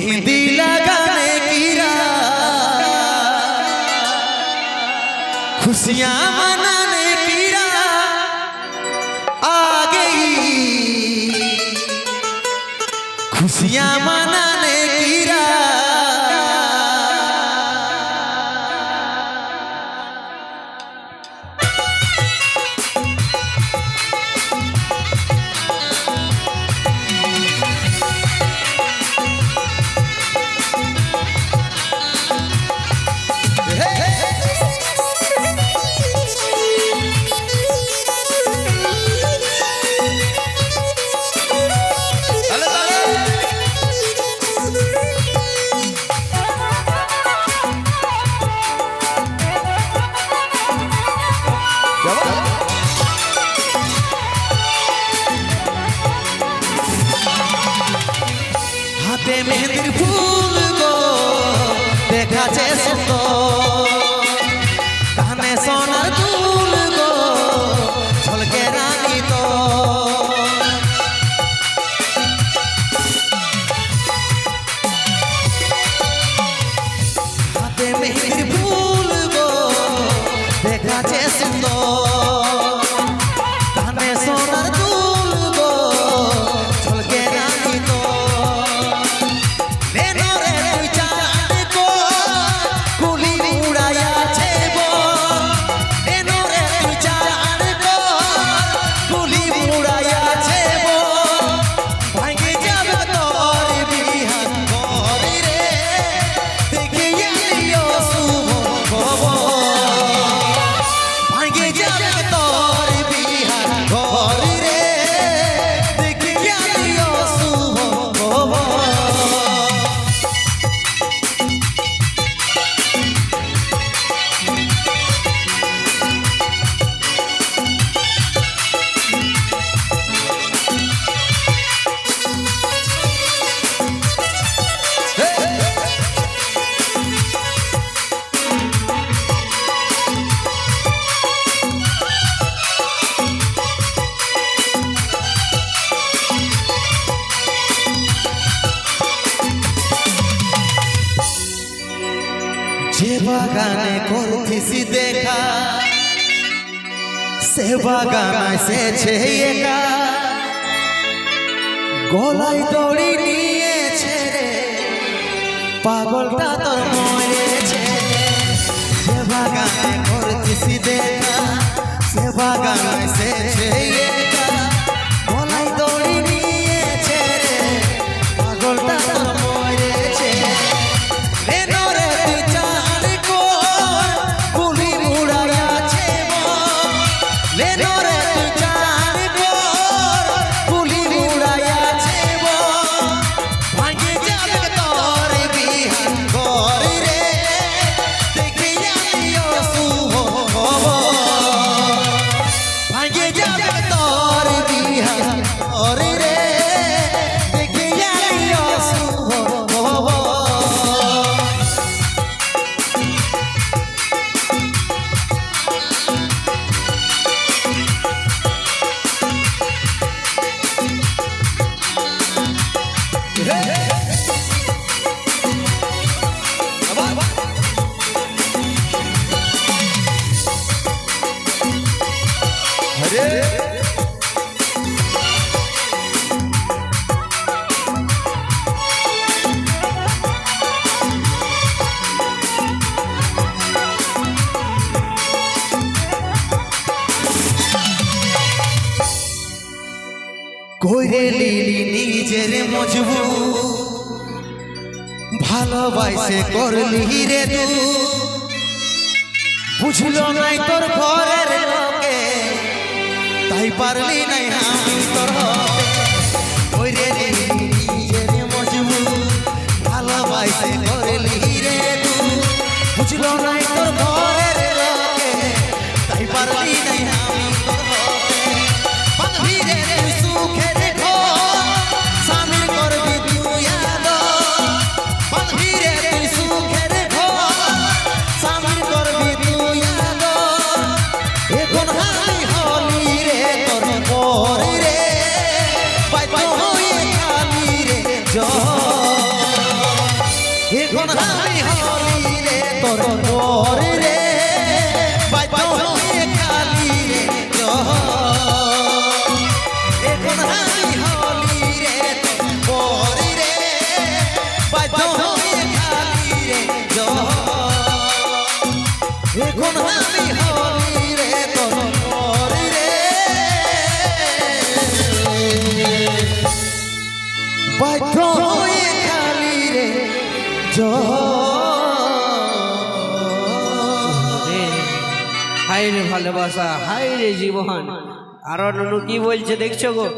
मेहंदी लगाने की खुशियाँ मनाने की आ गई। खुशियाँ मना বাগানে করছিস দেখা। সে বাগান এসেছে একা। গলায় দড়ি নিয়েছে পাগলটা তোর মনে Yeah. করে নিলি নিজের মজবু ভালোবাসে করলি রে তু বুঝলো নাই তোর ঘরের লোকে। তাই পারলি নাই আমি তোর করে নিলি নিজের মজবু ভালোবাসে করলি রে তু বুঝলো নাই তোর ঘরের লোকে। তাই পারলি নাই আমি এখন আমি হরি রে তোর তোর রে কালি রে এখন আমি হরি রে তোর রে কালি রে এখন হাই রে ভালোবাসা হাই রে জীবন। আরও কি বলছে দেখছ গো?